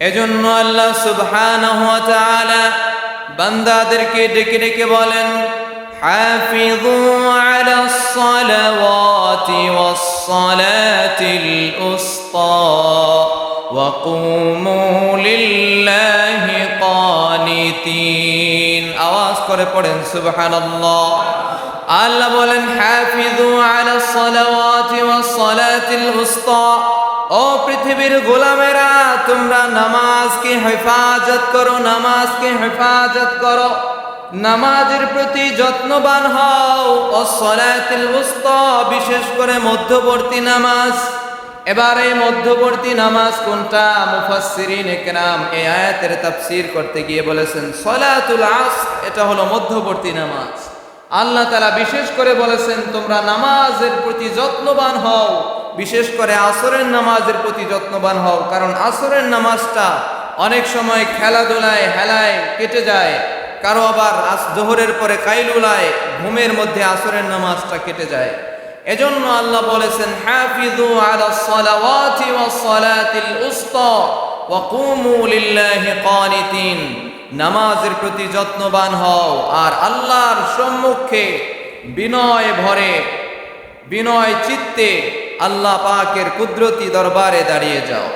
এজন্য আল্লাহ তাআলা বান্দাদেরকে ডেকে ডেকে বলেন আওয়াজ করে পড়েন, সুবহানাল্লাহ। আল্লাহ বলেন, হাফিযু আলাস সালাওয়াতি ওয়াস সালাতিল উসতা ও পৃথিবীর গোলামেরা, তোমরা নামাজকে হেফাজত করো, নামাজকে হেফাজত করো। নামাজের প্রতি যত্নবান হও। ও সলাতিল উস্তা বিশেষ করে মধ্যবর্তী নামাজ। এবার এই মধ্যবর্তী নামাজ কোনটা? মুফাসসিরিন একরাম এই আয়াতের তাফসীর করতে গিয়ে বলেছেন সলাতুল আসর এটা হলো মধ্যবর্তী নামাজ। আল্লাহ তালা বিশেষ করে বলেছেন, তোমরা নামাজের প্রতি যত্নবান হও। বিশেষ করে আসরের নামাজের প্রতি যত্নবান হও, কারণ আসরের নামাজটা অনেক সময় খেলাধুলায় হেলায় কেটে যায়, কারও আবার জোহরের পরে কাইলুলায় ঘুমের মধ্যে আসরের নামাজটা কেটে যায়। এজন্য আল্লাহ বলেছেন হাফিজু আলা সালাওয়াতি ওয়াস সালাতিল উসতা ওয়া কুমু লিল্লাহি কানিতিন নামাজের প্রতি যত্নবান হও, আর আল্লাহর সম্মুখে বিনয় ভরে, বিনয় চিত্তে আল্লাহ পাকের কুদরতি দরবারে দাঁড়িয়ে যাও।